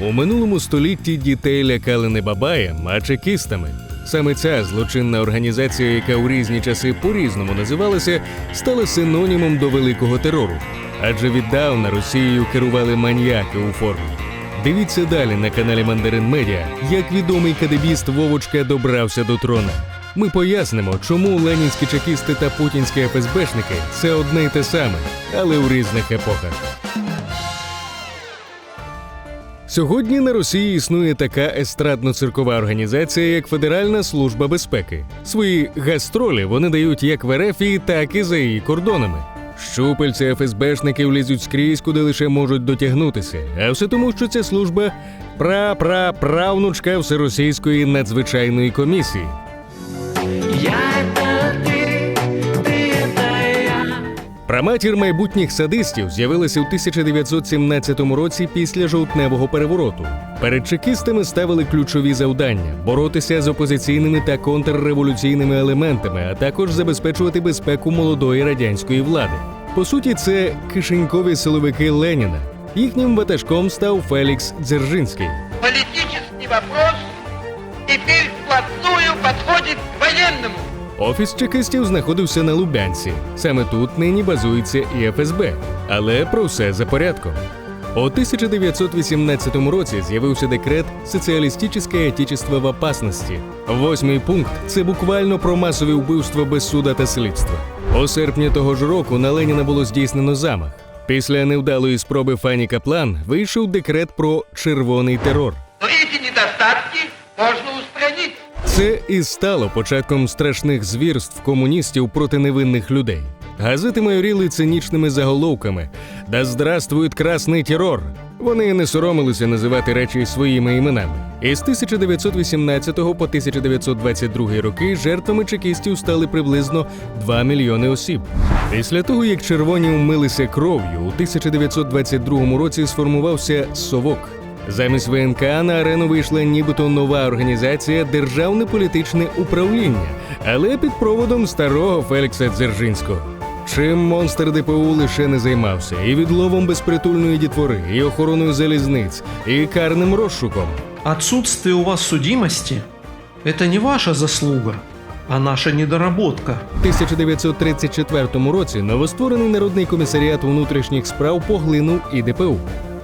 У минулому столітті дітей лякали не бабаєм, а чекістами. Саме ця злочинна організація, яка у різні часи по-різному називалася, стала синонімом до великого терору. Адже віддавна Росією керували маніяки у формі. Дивіться далі на каналі Мандарин Медіа, як відомий кадебіст Вовочка добрався до трона. Ми пояснимо, чому ленінські чекісти та путінські ФСБшники це одне й те саме, але у різних епохах. Сьогодні на Росії існує така естрадно-циркова організація, як Федеральна служба безпеки. Свої гастролі вони дають як в РФ, так і за її кордонами. Щупальця ФСБшників лізуть скрізь, куди лише можуть дотягнутися. А все тому, що ця служба пра-пра-правнучка всеросійської надзвичайної комісії. Я Праматір майбутніх садистів з'явилася у 1917 році після жовтневого перевороту. Перед чекістами ставили ключові завдання боротися з опозиційними та контрреволюційними елементами, а також забезпечувати безпеку молодої радянської влади. По суті, це кишенькові силовики Леніна. Їхнім ватажком став Фелікс Дзержинський. Политический вопрос теперь вплотную подходит к военному. Офіс чекистів знаходився на Лубянці. Саме тут нині базується і ФСБ. Але про все за порядком. У 1918 році з'явився декрет «Соціалістичне отечество в опасності». Восьмий пункт це буквально про масові вбивства без суда та слідства. У серпні того ж року на Леніна було здійснено замах. Після невдалої спроби Фані Каплан вийшов декрет про червоний терор. Но эти недостатки устранить. Це і стало початком страшних звірств комуністів проти невинних людей. Газети майоріли цинічними заголовками Да здравствует красний терор. Вони не соромилися називати речі своїми іменами. І з 1918 по 1922 роки жертвами чекістів стали приблизно 2 мільйони осіб. Після того, як червоні умилися кров'ю, у 1922 році сформувався совок. Замість ВНК на арену вийшла нібито нова організація Державне політичне управління, але під проводом старого Фелікса Дзержинського. Чим монстр ДПУ лише не займався, і відловом безпритульної дітвори, і охороною залізниць, і карним розшуком. Отсутствие у вас судимости – это не ваша заслуга, а наша недоработка. У 1934 році новостворений народний комісаріат внутрішніх справ поглинув і ДПУ.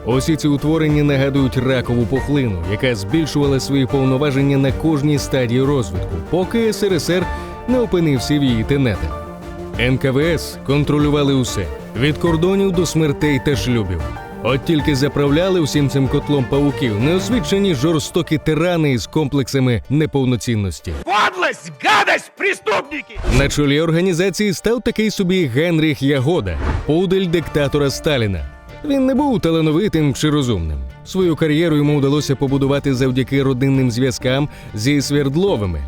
Усі ці утворення нагадують ракову пухлину, яка збільшувала свої повноваження на кожній стадії розвитку, поки СРСР не опинився в її тенетах. НКВС контролювали усе від кордонів до смертей та шлюбів. От тільки заправляли усім цим котлом павуків неосвідчені жорстокі тирани із комплексами неповноцінності. Подлость, гадость, преступники! На чолі організації став такий собі Генріх Ягода, пудель диктатора Сталіна. Він не був талановитим чи розумним. Свою кар'єру йому вдалося побудувати завдяки родинним зв'язкам зі Свердловими.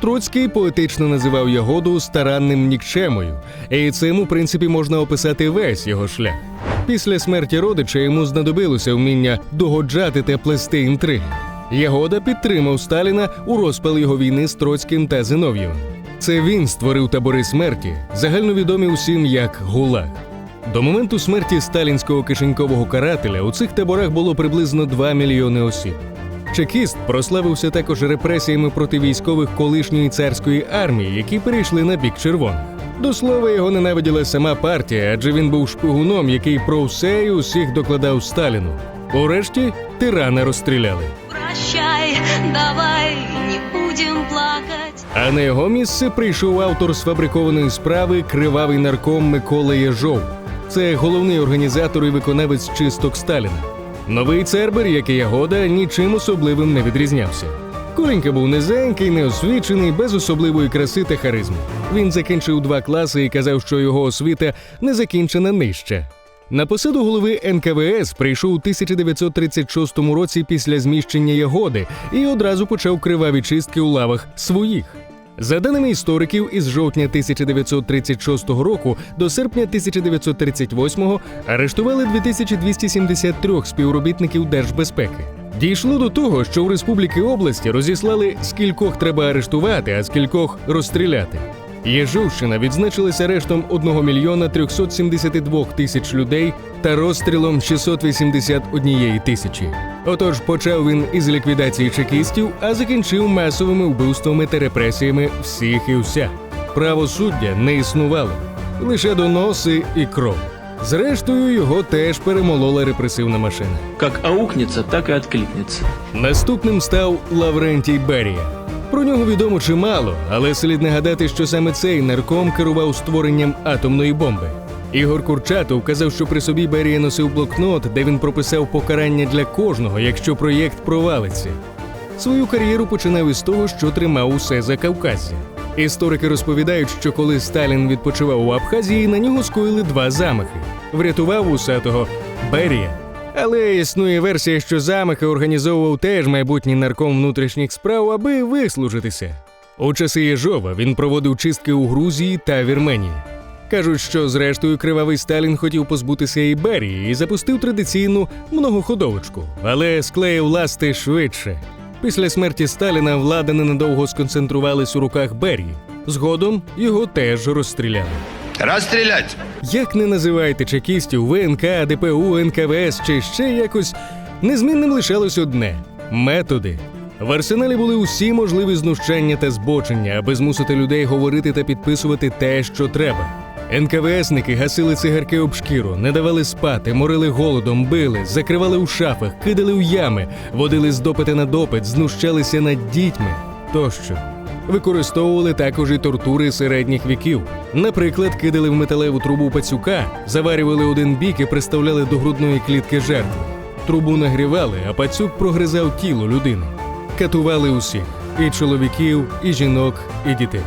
Троцький поетично називав Ягоду старанним нікчемою, і цим, у принципі, можна описати весь його шлях. Після смерті родича йому знадобилося вміння догоджати та плести інтриги. Ягода підтримав Сталіна у розпал його війни з Троцьким та Зинов'євим. Це він створив табори смерті, загальновідомі усім як ГУЛАГ. До моменту смерті сталінського кишенькового карателя у цих таборах було приблизно 2 мільйони осіб. Чекіст прославився також репресіями проти військових колишньої царської армії, які перейшли на бік червоних. До слова, його ненавиділа сама партія, адже він був шпигуном, який про все і усіх докладав Сталіну. Урешті тирана розстріляли. Прощай, давай не будем плакать. А на його місце прийшов автор сфабрикованої справи Кривавий нарком Микола Єжов. Це головний організатор і виконавець чисток Сталіна. Новий Цербер, як і Ягода, нічим особливим не відрізнявся. Коленька був низенький, неосвічений, без особливої краси та харизми. Він закінчив два класи і казав, що його освіта не закінчена нижче. На посаду голови НКВС прийшов у 1936 році після зміщення Ягоди і одразу почав криваві чистки у лавах своїх. За даними істориків, із жовтня 1936 року до серпня 1938 арештували 2273 співробітників держбезпеки. Дійшло до того, що в республіки області розіслали скількох треба арештувати, а скількох розстріляти. Єжовщина відзначилася арештом 1 мільйона 372 тисяч людей та розстрілом 681 тисячі. Отож почав він із ліквідації чекістів, а закінчив масовими вбивствами та репресіями всіх і вся. Правосуддя не існувало, лише доноси і кров. Зрештою, його теж перемолола репресивна машина. Как аукнется, так и откликнется. Наступним став Лаврентій Берія. Про нього відомо чимало, але слід нагадати, що саме цей нарком керував створенням атомної бомби. Ігор Курчатов казав, що при собі Берія носив блокнот, де він прописав покарання для кожного, якщо проєкт провалиться. Свою кар'єру починав із того, що тримав усе за Кавказі. Історики розповідають, що коли Сталін відпочивав у Абхазії, на нього скоїли два замахи. Врятував усатого Берія. Але існує версія, що замахи організовував теж майбутній нарком внутрішніх справ, аби вислужитися. У часи Єжова він проводив чистки у Грузії та Вірменії. Кажуть, що зрештою кривавий Сталін хотів позбутися і Берії і запустив традиційну многоходовочку, але склеїв ласти швидше. Після смерті Сталіна влада ненадовго сконцентрувалась у руках Берії. Згодом його теж розстріляли. Расстрелять! Як не називайте чекістів, ВНК, ДПУ, НКВС чи ще якось, незмінним лишалось одне методи. В арсеналі були усі можливі знущання та збочення, аби змусити людей говорити та підписувати те, що треба. НКВСники гасили цигарки об шкіру, не давали спати, морили голодом, били, закривали у шафах, кидали у ями, водили з допити на допит, знущалися над дітьми тощо. Використовували також і тортури середніх віків. Наприклад, кидали в металеву трубу пацюка, заварювали один бік і приставляли до грудної клітки жертви. Трубу нагрівали, а пацюк прогризав тіло людини. Катували усіх і чоловіків, і жінок, і дітей.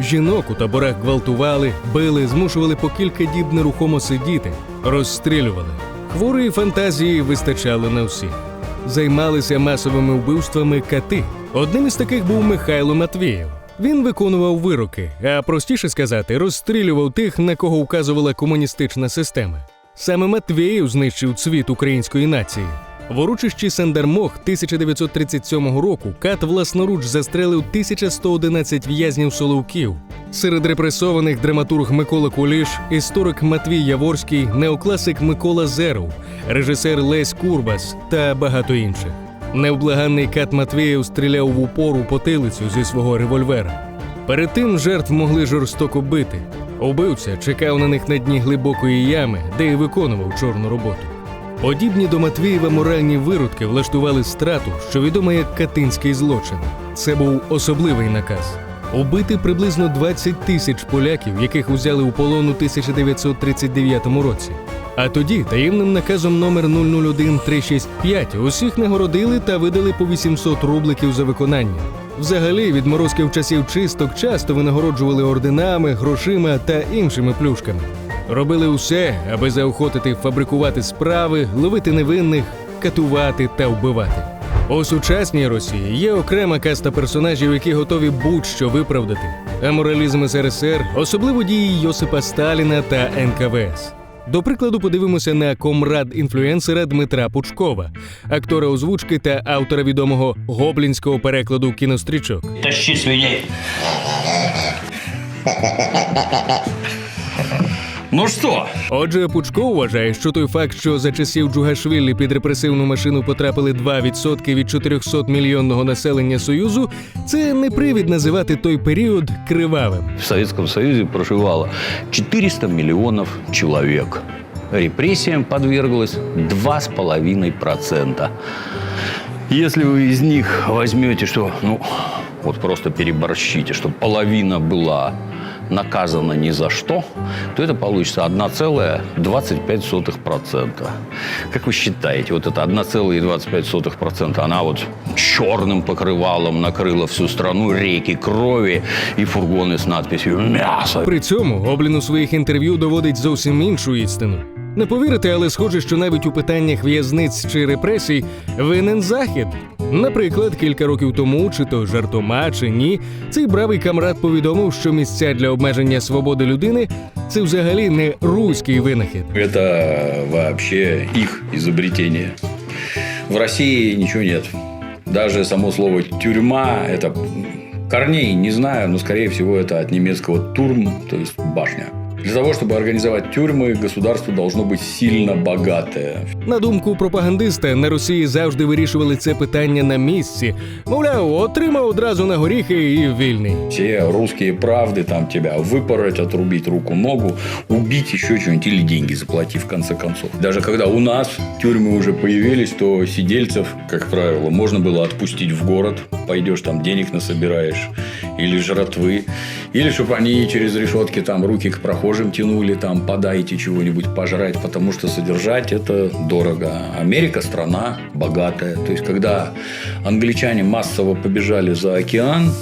Жінок у таборах гвалтували, били, змушували по кілька діб нерухомо сидіти, розстрілювали. Хворої фантазії вистачало на всіх займалися масовими вбивствами кати. Одним із таких був Михайло Матвієв. Він виконував вироки, а простіше сказати, розстрілював тих, на кого вказувала комуністична система. Саме Матвієв знищив цвіт української нації. В урочищі Сандармох 1937 року кат власноруч застрелив 1111 в'язнів Соловків. Серед репресованих драматург Микола Куліш, історик Матвій Яворський, неокласик Микола Зеров, режисер Лесь Курбас та багато інших. Невблаганний кат Матвієв стріляв в упор у потилицю зі свого револьвера. Перед тим жертв могли жорстоко бити. Убивця чекав на них на дні глибокої ями, де й виконував чорну роботу. Подібні до Матвієва моральні виродки влаштували страту, що відома як катинський злочин. Це був особливий наказ. Убити приблизно 20 тисяч поляків, яких узяли у полон у 1939 році. А тоді таємним наказом номер 001365 усіх нагородили та видали по 800 рубликів за виконання. Взагалі, відморозків часів чисток часто винагороджували орденами, грошима та іншими плюшками. Робили усе, аби заохотити фабрикувати справи, ловити невинних, катувати та вбивати. У сучасній Росії є окрема каста персонажів, які готові будь-що виправдати. Аморалізм СРСР, особливо дії Йосипа Сталіна та НКВС. До прикладу, подивимося на комрад інфлюенсера Дмитра Пучкова, актора озвучки та автора відомого гоблінського перекладу кінострічок. Тащи свиней. Ну что, Отже, Пучко вважає, що той факт, що за часів Джугашвілі під репресивну машину потрапили 2% від 400 мільйонного населення Союзу, це не привід називати той період кривавим. В Советском Союзе проживало 400 миллионов человек. Репрессиям подверглось 2,5%. Если вы из них возьмете, что, ну, вот просто переборщите, что половина была наказана ни за что, то это получится 1,25%. Как вы считаете, вот эта 1,25%, она вот черным покрывалом накрыла всю страну, реки крови и фургоны с надписью «Мясо». При цьому Гоблін у своїх інтерв'ю доводить зовсім іншу істину. Не повірите, але схоже, що навіть у питаннях в'язниць чи репресій винен захід. Наприклад, кілька років тому, чи то жартома, чи ні, цей бравий камрад повідомив, що місця для обмеження свободи людини це взагалі не руський винахід. Это вообще их изобретение. В России ничего нет. Даже само слово тюрьма – это Корней не знаю, но, скорее всего, это от немецкого «турм», то есть башня. Для того, чтобы организовать тюрьмы, государство должно быть сильно богатое. На думку пропагандиста, на Росії завжди вирішували це питання на місці. Мовляв, отримав одразу на горіхи і вільний. Все русские правды там тебя выпороть, отрубить руку-ногу, убить еще что-нибудь или деньги заплатив в конце концов. Даже когда у нас тюрьмы уже появились, то сидельцев, как правило, можно было отпустить в город. Пойдешь там денег насобираешь или жратвы. Или чтобы они через решетки там руки к прохожим тянули, там подайте чего-нибудь пожрать, потому что содержать это дорого. Америка страна богатая. То есть, когда англичане массово побежали за океан,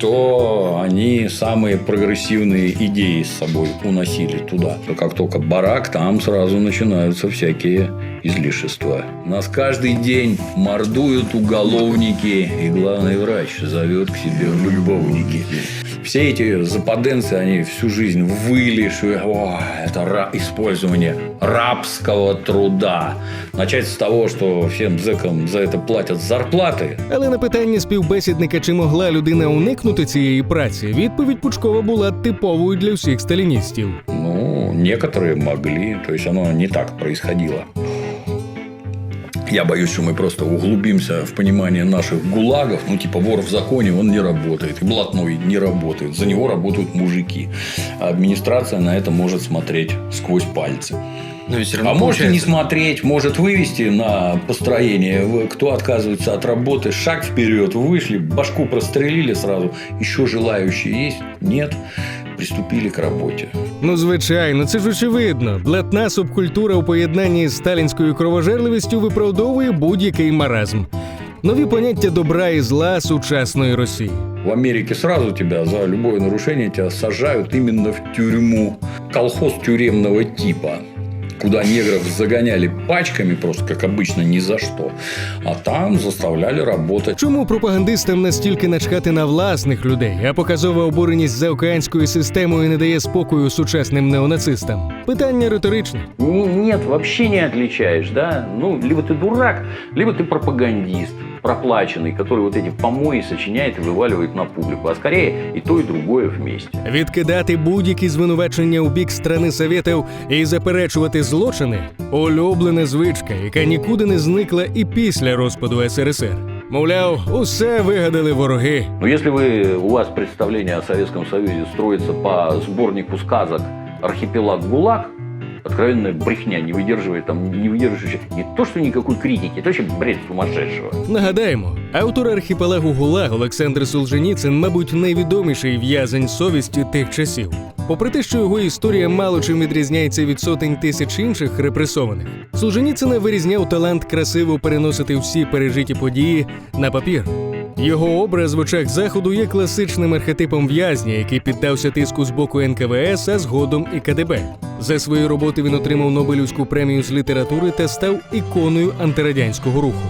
то они самые прогрессивные идеи с собой уносили туда. Но как только барак, там сразу начинаются всякие излишества. Нас каждый день мордуют уголовники, и главный врач зовет к себе в любовники. Все эти западенцы, они всю жизнь выли, что «О, это ра- использование рабского труда. Начать с того, что всем зэкам за это платят зарплаты, Але на питання співбесідника, чи могла людина уникнути цієї праці, відповідь Пучкова була типовою для всіх сталіністів. Ну, некоторые могли, то есть оно не так происходило. Я боюсь, что мы просто углубимся в понимание наших гулагов. Ну, типа вор в законе, он не работает. И блатной не работает. За него работают мужики. А администрация на это может смотреть сквозь пальцы. Но ведь все А может и не смотреть, может вывести на построение. Вы- Кто отказывается от работы, шаг вперед, вышли, башку прострелили сразу. Еще желающие есть? Нет. Приступили к работе. Ну, звичайно, це ж очевидно. Блатна субкультура у поєднанні з сталінською кровожерливістю виправдовує будь-який маразм. Нові поняття добра і зла сучасної Росії. В Америке сразу тебя за любое нарушение тебя сажают именно в тюрьму. Колхоз тюремного типа куда негров загоняли пачками, просто как обычно, ни за что. А там заставляли работать. Чому пропагандистам настільки начхати на власних людей, а показова обуреність за океанською системою не дає спокою сучасним неонацистам? Питання риторичне. Н- Нет, вообще не отличаешь, да? Ну, либо ты дурак, либо ты пропагандист проплаченный, который вот эти помои сочиняет и вываливает на публику. А скорее и то, и другое вместе. Відкидати будь-які звинувачення у бік страни Совєтів і заперечувати злочини улюблена звичка, яка нікуди не зникла і після розпаду СРСР. Мовляв, усе вигадали вороги. Но если вы, у вас представление о Советском Союзе строится по сборнику сказок «Архипелаг ГУЛАГ», откровенная брехня, не выдерживает там, не выдерживающая не то, что никакой критики, это вообще бред сумасшедшего. Нагадаємо, автор архіпелагу ГУЛАГ Олександр Солженіцин, мабуть, найвідоміший в'язень совісті тих часів. Попри те, що його історія мало чим відрізняється від сотень тисяч інших репресованих, Солженіцина вирізняв талант красиво переносити всі пережиті події на папір. Його образ в очах заходу є класичним архетипом в'язня, який піддався тиску з боку НКВС, а згодом і КДБ. За свої роботи він отримав Нобелівську премію з літератури та став іконою антирадянського руху.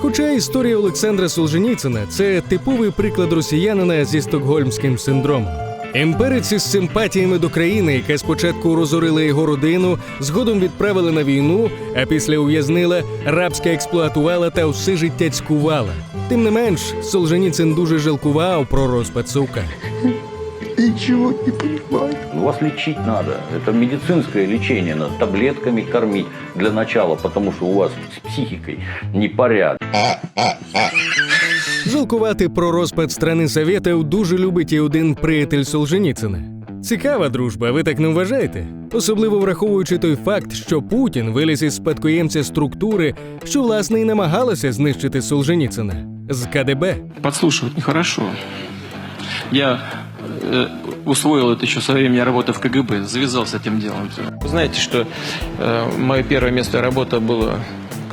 Хоча історія Олександра Солженіцина це типовий приклад росіянина зі стокгольмським синдромом. Імперець із симпатіями до країни, яка спочатку розорила його родину, згодом відправила на війну, а після ув'язнила, рабська експлуатувала та все життя цькувала. Тим не менш, Солженіцин дуже жалкував про розпад совка. Ну, Вас лечить надо. Это медицинское лечение. Надо таблетками кормить для начала, потому что у вас с психикой непорядок. Жалкувати про розпад страни Совєтів дуже любить і один приятель Солженіцина. Цікава дружба, ви так не вважаєте? Особливо враховуючи той факт, що Путін виліз із спадкоємця структури, що власне і намагалася знищити Солженіцина з КДБ. Подслушивать нехорошо. Я э, усвоил это еще со времени работы в КГБ, завязал с этим делом. Вы знаете, что э, мое первое место работы было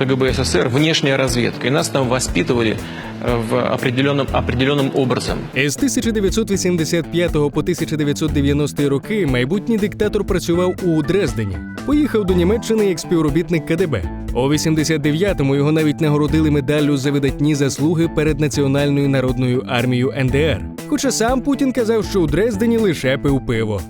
КГБ СССР, внешняя разведка. И нас там воспитывали э, в определенном, определенном образом. Із 1985 по 1990 роки майбутній диктатор працював у Дрездені. Поїхав до Німеччини як співробітник КДБ. У 89-му його навіть нагородили медаллю за видатні заслуги перед Національною народною армією НДР. Хоча сам Путін казав, що у Дрездені лише пив пиво.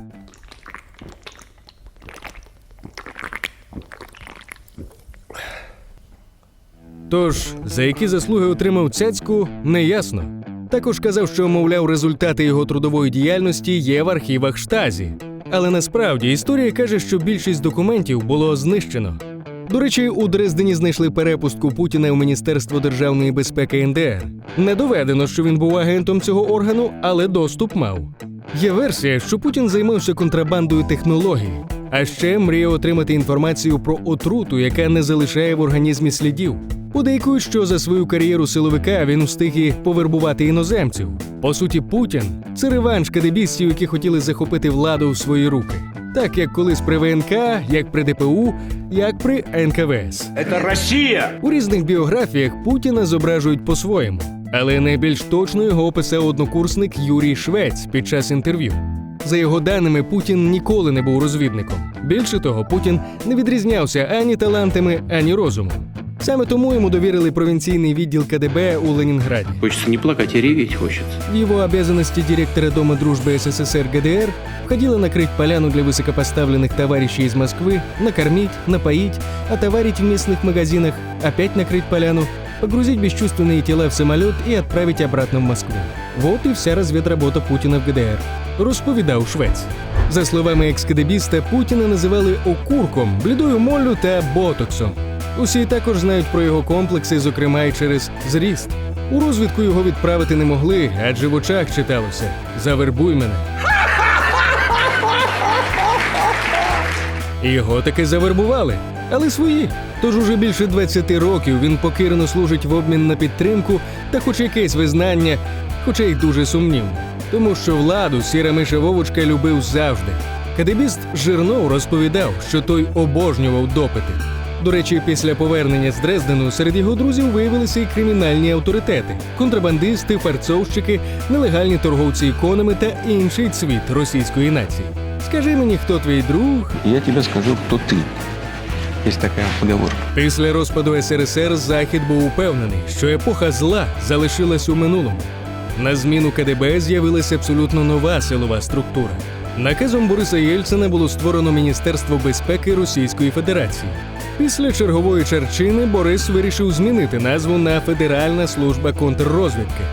Тож, за які заслуги отримав цяцьку, неясно. Також казав, що, мовляв, результати його трудової діяльності є в архівах штазі. Але насправді історія каже, що більшість документів було знищено. До речі, у Дрездені знайшли перепустку Путіна у Міністерство державної безпеки НДР. Не доведено, що він був агентом цього органу, але доступ мав. Є версія, що Путін займався контрабандою технологій, а ще мріє отримати інформацію про отруту, яка не залишає в організмі слідів. Подейкують, що за свою кар'єру силовика він встиг і повербувати іноземців. По суті, Путін це реванш кадебістів, які хотіли захопити владу в свої руки. Так як колись при ВНК, як при ДПУ, як при НКВС. Це Росія У різних біографіях Путіна зображують по-своєму, але найбільш точно його описав однокурсник Юрій Швець під час інтерв'ю. За його даними, Путін ніколи не був розвідником. Більше того, Путін не відрізнявся ані талантами, ані розумом. Саме тому йому довірили провінційний відділ КДБ у Ленінграді. Хочется не плакать, а реветь хочется. В его обязанности директора Дома дружбы СССР ГДР входило накрыть поляну для высокопоставленных товарищей из Москвы, накормить, напоить, отоварить в местных магазинах, опять накрыть поляну, погрузить бесчувственные тела в самолет и отправить обратно в Москву. Вот и вся разведработа Путіна в ГДР. Розповідав Швець. За словами екскадебіста, Путіна називали окурком, блідою моллю та ботоксом. Усі також знають про його комплекси, зокрема й через зріст. У розвідку його відправити не могли, адже в очах читалося Завербуй мене. Його таки завербували, але свої. Тож уже більше 20 років він покірно служить в обмін на підтримку та хоч якесь визнання, хоча й дуже сумнівне. Тому що владу сіра миша Вовочка любив завжди. Кадебіст Жирнов розповідав, що той обожнював допити. До речі, після повернення з Дрездену серед його друзів виявилися і кримінальні авторитети: контрабандисти, фарцовщики, нелегальні торговці іконами та інший цвіт російської нації. Скажи мені, хто твій друг? Я тебе скажу, кто ты. Есть такая поговорка. Після розпаду СРСР Захід був упевнений, що епоха зла залишилась у минулому. На зміну КДБ з'явилася абсолютно нова силова структура. Наказом Бориса Єльцина було створено Міністерство безпеки Російської Федерації. Після чергової черчини Борис вирішив змінити назву на Федеральна служба контррозвідки.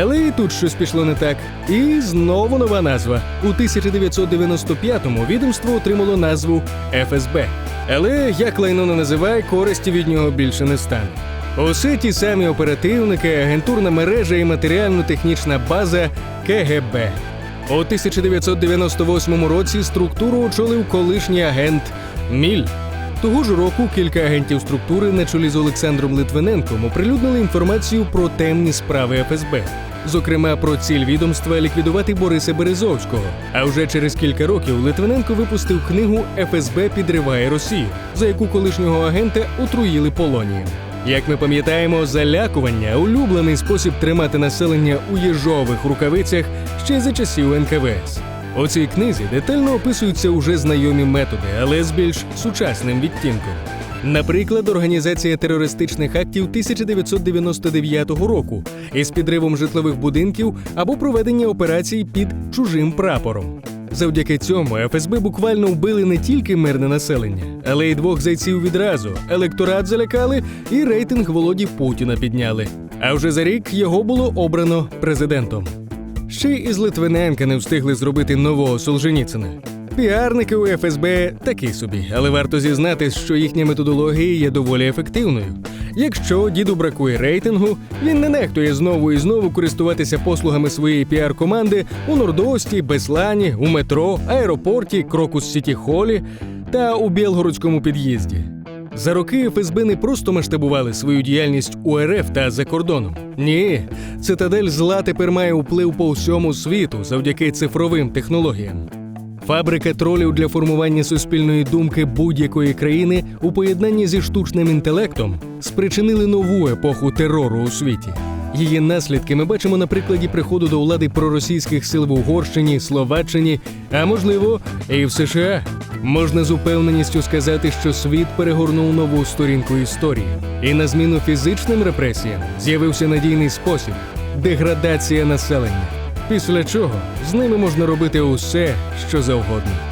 Але і тут щось пішло не так. І знову нова назва. У 1995-му відомство отримало назву ФСБ. Але як лайно не називай, користі від нього більше не стане. Усе ті самі оперативники, агентурна мережа і матеріально-технічна база КГБ. У 1998 році структуру очолив колишній агент Міль. Того ж року кілька агентів структури на чолі з Олександром Литвиненком оприлюднили інформацію про темні справи ФСБ. Зокрема, про ціль відомства ліквідувати Бориса Березовського. А вже через кілька років Литвиненко випустив книгу ФСБ підриває Росію, за яку колишнього агента отруїли полонієм. Як ми пам'ятаємо, залякування улюблений спосіб тримати населення у їжових рукавицях ще за часів НКВС. У цій книзі детально описуються уже знайомі методи, але з більш сучасним відтінком. Наприклад, організація терористичних актів 1999 року із підривом житлових будинків або проведення операцій під чужим прапором. Завдяки цьому ФСБ буквально вбили не тільки мирне населення, але й двох зайців відразу. Електорат залякали і рейтинг Володі Путіна підняли. А вже за рік його було обрано президентом. Ще й із Литвиненка не встигли зробити нового Солженіцина. Піарники у ФСБ такі собі, але варто зізнатись, що їхня методологія є доволі ефективною. Якщо діду бракує рейтингу, він не нехтує знову і знову користуватися послугами своєї піар-команди у Нордості, Беслані, у метро, аеропорті, Крокус Сіті Холі та у Білгородському під'їзді. За роки ФСБ не просто масштабували свою діяльність у РФ та за кордоном. Ні, цитадель зла тепер має вплив по всьому світу завдяки цифровим технологіям. Фабрика тролів для формування суспільної думки будь-якої країни у поєднанні зі штучним інтелектом спричинили нову епоху терору у світі. Її наслідки ми бачимо на прикладі приходу до влади проросійських сил в Угорщині, Словаччині, а можливо, і в США. Можна з упевненістю сказати, що світ перегорнув нову сторінку історії, і на зміну фізичним репресіям з'явився надійний спосіб деградація населення. Після чого з ними можна робити усе, що завгодно.